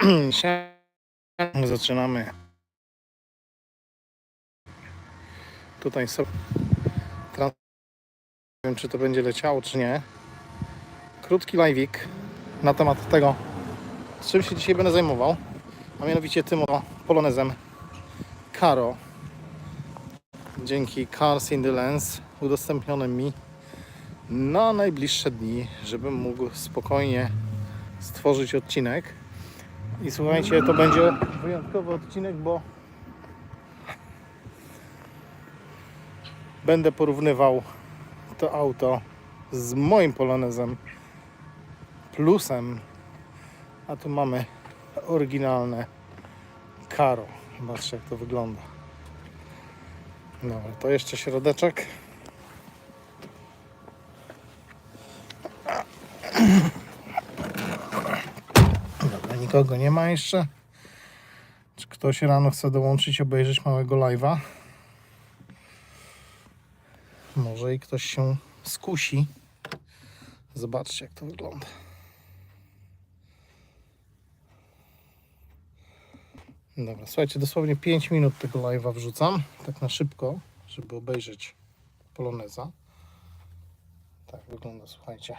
Zaczynamy. Tutaj sobie. Nie wiem, czy to będzie leciało, czy nie. Krótki live'ik na temat tego, czym się dzisiaj będę zajmował. A mianowicie tym oto polonezem Caro. Dzięki Cars in the Lens udostępnionym mi na najbliższe dni, żebym mógł spokojnie stworzyć odcinek. I słuchajcie, to będzie wyjątkowy odcinek, bo będę porównywał to auto z moim Polonezem plusem, a tu mamy oryginalne Caro. Zobaczcie jak to wygląda. Dobra, to jeszcze środeczek. Nikogo nie ma jeszcze. Czy ktoś rano chce dołączyć, obejrzeć małego live'a? Może i ktoś się skusi. Zobaczcie, jak to wygląda. Dobra, słuchajcie, dosłownie 5 minut tego live'a wrzucam, tak na szybko, żeby obejrzeć Poloneza. Tak wygląda, słuchajcie.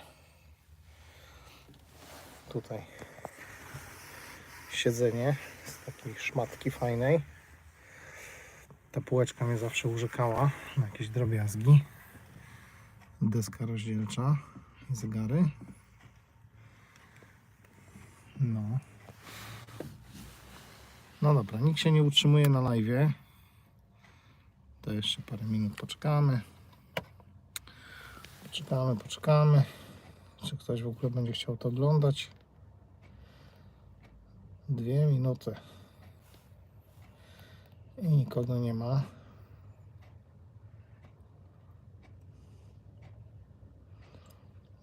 Tutaj siedzenie z takiej szmatki fajnej. Ta półeczka mnie zawsze urzekała na jakieś drobiazgi. Deska rozdzielcza zegary. No. No dobra, nikt się nie utrzymuje na live. To jeszcze parę minut poczekamy. Poczekamy, poczekamy. Czy ktoś w ogóle będzie chciał to oglądać? Dwie minuty. I nikogo nie ma.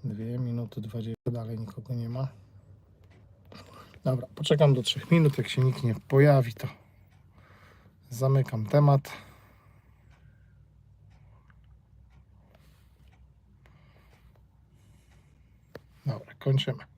Dwie minuty dwadzieścia, dalej nikogo nie ma. Dobra, poczekam do trzech minut. Jak się nikt nie pojawi, to zamykam temat. Dobra, kończymy.